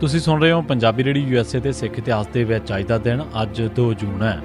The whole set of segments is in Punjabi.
ਤੁਸੀਂ ਸੁਣ ਰਹੇ ਹੋ ਪੰਜਾਬੀ ਰੇਡੀ ਯੂਐਸਏ ਤੇ ਸਿੱਖ ਇਤਿਹਾਸ ਦੇ ਵਿੱਚ ਅੱਜ ਦਾ ਦਿਨ, ਅੱਜ 2 ਜੂਨ ਹੈ।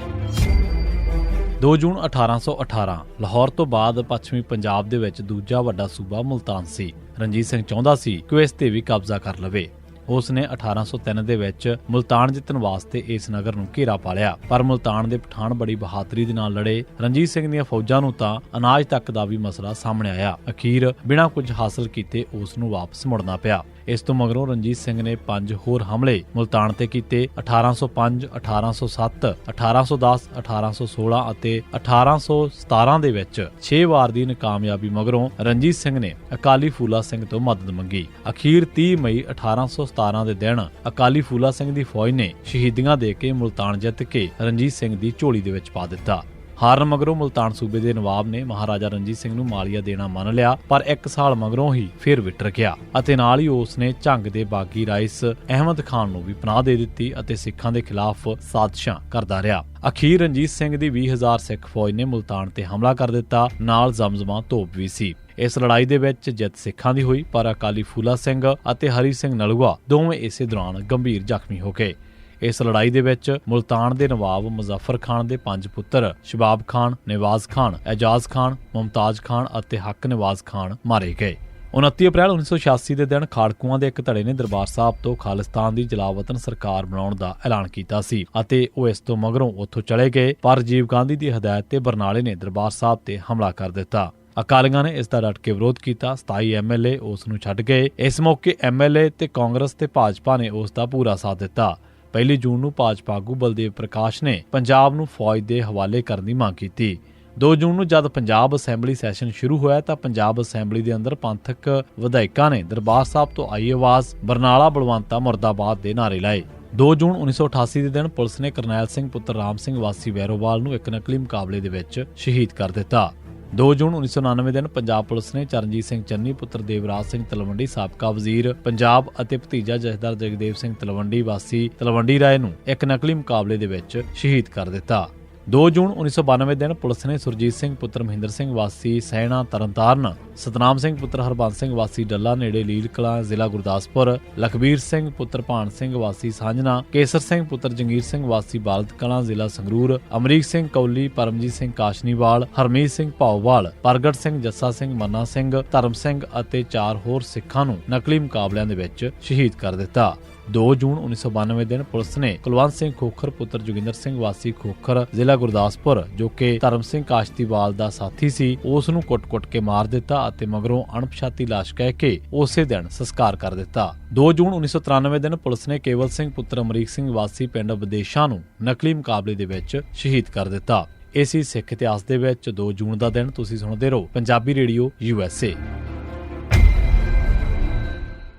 2 ਜੂਨ 1818 ਲਾਹੌਰ ਤੋਂ ਬਾਅਦ ਪੱਛਮੀ ਪੰਜਾਬ ਦੇ ਵਿੱਚ ਦੂਜਾ ਵੱਡਾ ਸੂਬਾ ਮੁਲਤਾਨ ਸੀ। ਰਣਜੀਤ ਸਿੰਘ ਚਾਹੁੰਦਾ ਸੀ ਕਿ ਇਸ ਤੇ ਵੀ ਕਬਜ਼ਾ ਕਰ ਲਵੇ। ਉਸ ਨੇ 1803 ਦੇ ਵਿੱਚ ਮੁਲਤਾਨ ਜਿੱਤਣ ਵਾਸਤੇ ਇਸ ਨਗਰ ਨੂੰ ਘੇਰਾ ਪਾ ਲਿਆ ਪਰ ਮੁਲਤਾਨ ਦੇ ਪਠਾਨ ਬੜੀ ਬਹਾਦਰੀ ਦੇ ਨਾਲ ਲੜੇ। ਰਣਜੀਤ ਸਿੰਘ ਦੀਆਂ ਫੌਜਾਂ ਨੂੰ ਤਾਂ ਅਨਾਜ ਤੱਕ ਦਾ ਵੀ ਮਸਲਾ ਸਾਹਮਣੇ ਆਇਆ। ਅਖੀਰ ਬਿਨਾਂ ਕੁਝ ਹਾਸਲ ਕੀਤੇ ਉਸ ਨੂੰ ਵਾਪਸ ਮੁੜਨਾ ਪਿਆ। ਇਸ ਤੋਂ ਮਗਰੋਂ ਰਣਜੀਤ ਸਿੰਘ ਨੇ ਪੰਜ ਹੋਰ ਹਮਲੇ ਮੁਲਤਾਨ ਤੇ ਕੀਤੇ 1805 1807 1810 1816 ਅਤੇ 1817 ਦੇ ਵਿੱਚ 6 ਵਾਰ ਦੀ ਨਾਕਾਮਯਾਬੀ ਮਗਰੋਂ ਰਣਜੀਤ ਸਿੰਘ ਨੇ ਅਕਾਲੀ ਫੂਲਾ ਸਿੰਘ ਤੋਂ ਮਦਦ ਮੰਗੀ। ਅਖੀਰ 30 ਮਈ 1817 ਦੇ ਦਿਨ ਅਕਾਲੀ ਫੂਲਾ ਸਿੰਘ ਦੀ ਫੌਜ ਨੇ ਸ਼ਹੀਦੀਆਂ ਦੇ ਕੇ ਮੁਲਤਾਨ ਜਿੱਤ ਕੇ ਰਣਜੀਤ ਸਿੰਘ ਦੀ ਝੋਲੀ ਦੇ ਵਿੱਚ ਪਾ ਦਿੱਤਾ। ਹਾਰਨ ਮਗਰੋਂ ਮੁਲਤਾਨ ਸੂਬੇ ਦੇ ਨਵਾਬ ਨੇ ਮਹਾਰਾਜਾ ਰਣਜੀਤ ਸਿੰਘ ਨੂੰ ਮਾਲੀਆ ਦੇਣਾ ਮੰਨ ਲਿਆ, ਪਰ ਇੱਕ ਸਾਲ ਮਗਰੋਂ ਹੀ ਫਿਰ ਵਿਟਰ ਗਿਆ ਅਤੇ ਨਾਲ ਹੀ ਉਸ ਨੇ ਝੰਗ ਦੇ ਬਾਗੀ ਰਾਈਸ ਅਹਿਮਦ ਖਾਨ ਨੂੰ ਵੀ ਪਨਾਹ ਦੇ ਦਿੱਤੀ ਅਤੇ ਸਿੱਖਾਂ ਦੇ ਖਿਲਾਫ ਸਾਜ਼ਿਸ਼ਾਂ ਕਰਦਾ ਰਿਹਾ। ਅਖੀਰ ਰਣਜੀਤ ਸਿੰਘ ਦੀ 20000 ਸਿੱਖ ਫੌਜ ਨੇ ਮੁਲਤਾਨ ਤੇ ਹਮਲਾ ਕਰ ਦਿੱਤਾ, ਨਾਲ ਜ਼ਮਜ਼ਮਾ ਤੋਪ ਵੀ ਸੀ। ਇਸ ਲੜਾਈ ਦੇ ਵਿੱਚ ਜਿੱਤ ਸਿੱਖਾਂ ਦੀ ਹੋਈ, ਪਰ ਅਕਾਲੀ ਫੂਲਾ ਸਿੰਘ ਅਤੇ ਹਰੀ ਸਿੰਘ ਨਲੂਆ ਦੋਵੇਂ ਇਸੇ ਦੌਰਾਨ ਗੰਭੀਰ ਜ਼ਖਮੀ ਹੋ ਗਏ। ਇਸ ਲੜਾਈ ਦੇ ਵਿੱਚ ਮੁਲਤਾਨ ਦੇ ਨਵਾਬ ਮੁਜ਼ੱਫਰ ਖਾਨ ਦੇ ਪੰਜ ਪੁੱਤਰ, ਸ਼ਬਾਬ ਖਾਨ, ਨਿਵਾਜ਼ ਖਾਨ, ਐਜਾਜ਼ ਖਾਨ, ਮੁਮਤਾਜ਼ ਖਾਨ ਅਤੇ ਹੱਕ ਨਿਵਾਜ਼ ਖਾਨ ਮਾਰੇ ਗਏ। 29 ਅਪ੍ਰੈਲ 1986 ਦੇ ਦਿਨ ਖਾੜਕੂਆਂ ਦੇ ਇੱਕ ਧੜੇ ਨੇ ਦਰਬਾਰ ਸਾਹਿਬ ਤੋਂ ਖਾਲਿਸਤਾਨ ਦੀ ਜਲਾਵਤਨ ਸਰਕਾਰ ਬਣਾਉਣ ਦਾ ਐਲਾਨ ਕੀਤਾ ਸੀ ਅਤੇ ਉਹ ਇਸ ਤੋਂ ਮਗਰੋਂ ਉੱਥੋਂ ਚਲੇ ਗਏ, ਪਰ ਰਾਜੀਵ ਗਾਂਧੀ ਦੀ ਹਦਾਇਤ ਤੇ ਬਰਨਾਲੇ ਨੇ ਦਰਬਾਰ ਸਾਹਿਬ ਤੇ ਹਮਲਾ ਕਰ ਦਿੱਤਾ। ਅਕਾਲੀਆਂ ਨੇ ਇਸ ਦਾ ਡਟ ਕੇ ਵਿਰੋਧ ਕੀਤਾ 27 ਐਮਐਲਏ ਉਸ ਨੂੰ ਛੱਡ ਗਏ। ਇਸ ਮੌਕੇ ਐਮਐਲਏ ਤੇ ਕਾਂਗਰਸ ਤੇ ਭਾਜਪਾ ਨੇ ਉਸ ਦਾ ਪੂਰਾ ਸਾਥ ਦਿੱਤਾ। ਪਹਿਲੀ ਜੂਨ ਨੂੰ ਭਾਜਪਾ ਆਗੂ ਬਲਦੇਵ ਪ੍ਰਕਾਸ਼ ਨੇ ਪੰਜਾਬ ਨੂੰ ਫੌਜ ਦੇ ਹਵਾਲੇ ਕਰਨ ਦੀ ਮੰਗ ਕੀਤੀ। 2 ਜੂਨ ਨੂੰ ਜਦ ਪੰਜਾਬ ਅਸੈਂਬਲੀ ਸੈਸ਼ਨ ਸ਼ੁਰੂ ਹੋਇਆ ਤਾਂ ਪੰਜਾਬ ਅਸੈਂਬਲੀ ਦੇ ਅੰਦਰ ਪੰਥਕ ਵਿਧਾਇਕਾਂ ਨੇ ਦਰਬਾਰ ਸਾਹਿਬ ਤੋਂ ਆਈ ਆਵਾਜ਼, ਬਰਨਾਲਾ, ਬਲਵੰਤਾ, ਮੁਰਦਾਬਾਦ ਦੇ ਨਾਰੇ ਲਾਏ। 2 ਜੂਨ 1988 ਦੇ ਦਿਨ ਪੁਲਿਸ ਨੇ ਕਰਨੈਲ ਸਿੰਘ ਪੁੱਤਰ ਰਾਮ ਸਿੰਘ ਵਾਸੀ ਵੈਰੋਵਾਲ ਨੂੰ ਇੱਕ ਨਕਲੀ ਮੁਕਾਬਲੇ ਦੇ ਵਿੱਚ ਸ਼ਹੀਦ ਕਰ ਦਿੱਤਾ। 2 ਜੂਨ 1999 ਦਿਨ ਪੰਜਾਬ ਪੁਲਿਸ ਨੇ ਚਰਨਜੀਤ ਸਿੰਘ ਚੰਨੀ, ਪੁੱਤਰ ਦੇਵਰਾਜ ਸਿੰਘ ਤਲਵੰਡੀ, ਸਾਬਕਾ ਵਜ਼ੀਰ ਪੰਜਾਬ ਅਤੇ ਭਤੀਜਾ ਜਥੇਦਾਰ ਜਗਦੇਵ ਸਿੰਘ ਤਲਵੰਡੀ ਵਾਸੀ ਤਲਵੰਡੀ ਰਾਏ ਨੂੰ ਇੱਕ ਨਕਲੀ ਮੁਕਾਬਲੇ ਦੇ ਵਿੱਚ ਸ਼ਹੀਦ ਕਰ ਦਿੱਤਾ। 2 ਜੂਨ 1992 ਦਿਨ ਪੁਲਿਸ ਨੇ ਸੁਰਜੀਤ ਸਿੰਘ, ਪੁੱਤਰ ਮਹਿੰਦਰ ਸਿੰਘ ਵਾਸੀ ਸੈਣਾ ਤਰਨਤਾਰਨ ਸਤਨਾਮ ਸਿੰਘ ਪੁੱਤਰ ਹਰਬੰਸ ਸਿੰਘ ਵਾਸੀ ਡੱਲਾ ਨੇੜੇ ਲੀਲ ਕਲਾਂ ਜ਼ਿਲ੍ਹਾ ਗੁਰਦਾਸਪੁਰ, ਲਖਬੀਰ ਸਿੰਘ ਪੁੱਤਰ ਭਾਨ ਸਿੰਘ ਵਾਸੀ ਸਾਂਝਣਾ ਕੇਸਰ ਸਿੰਘ ਪੁੱਤਰ ਜੰਗੀਰ ਸਿੰਘ ਵਾਸੀ ਬਾਲਦ ਕਲਾਂ ਜ਼ਿਲ੍ਹਾ ਸੰਗਰੂਰ, ਅਮਰੀਕ ਸਿੰਘ ਕੌਲੀ, ਪਰਮਜੀਤ ਸਿੰਘ ਕਾਸ਼ਨੀਵਾਲ, ਹਰਮੀਤ ਸਿੰਘ ਭਾਉਵਾਲ ਪ੍ਰਗਟ ਸਿੰਘ ਜੱਸਾ ਸਿੰਘ ਮੰਨਾ ਸਿੰਘ, ਧਰਮ ਸਿੰਘ ਅਤੇ ਚਾਰ ਹੋਰ ਸਿੱਖਾਂ ਨੂੰ ਨਕਲੀ ਮੁਕਾਬਲਿਆਂ ਦੇ ਵਿੱਚ ਸ਼ਹੀਦ ਕਰ ਦਿੱਤਾ। 2 ਜੂਨ 1992 ਦਿਨ ਪੁਲਿਸ ਨੇ ਕੁਲਵੰਤ ਸਿੰਘ ਖੋਖਰ ਪੁੱਤਰ ਜੋਗਿੰਦਰ ਸਿੰਘ ਵਾਸੀ ਖੋਖਰ ਜ਼ਿਲ੍ਹਾ ਗੁਰਦਾਸਪੁਰ, ਜੋ ਕਿ ਧਰਮ ਸਿੰਘ ਕਾਸ਼ਤੀਵਾਲ ਦਾ ਸਾਥੀ ਸੀ, ਉਸ ਨੂੰ ਕੁੱਟ-ਕੁੱਟ ਕੇ ਮਾਰ ਦਿੱਤਾ ਅਤੇ ਮਗਰੋਂ ਅਣਪਛਾਤੀ ਲਾਸ਼ ਕਹਿ ਕੇ ਉਸੇ ਦਿਨ ਸੰਸਕਾਰ ਕਰ ਦਿੱਤਾ। 2 ਜੂਨ 1993 ਦਿਨ ਪੁਲਿਸ ਨੇ ਕੇਵਲ ਸਿੰਘ ਪੁੱਤਰ ਅਮਰੀਕ ਸਿੰਘ ਵਾਸੀ ਪਿੰਡ ਵਿਦੇਸ਼ਾਂ ਨੂੰ ਨਕਲੀ ਮੁਕਾਬਲੇ ਦੇ ਵਿੱਚ ਸ਼ਹੀਦ ਕਰ ਦਿੱਤਾ। ਇਸੇ ਸਿੱਖ ਇਤਿਹਾਸ ਦੇ ਵਿੱਚ 2 ਜੂਨ ਦਾ ਦਿਨ। ਤੁਸੀਂ ਸੁਣਦੇ ਰਹੋ ਪੰਜਾਬੀ ਰੇਡੀਓ ਯੂਐਸਏ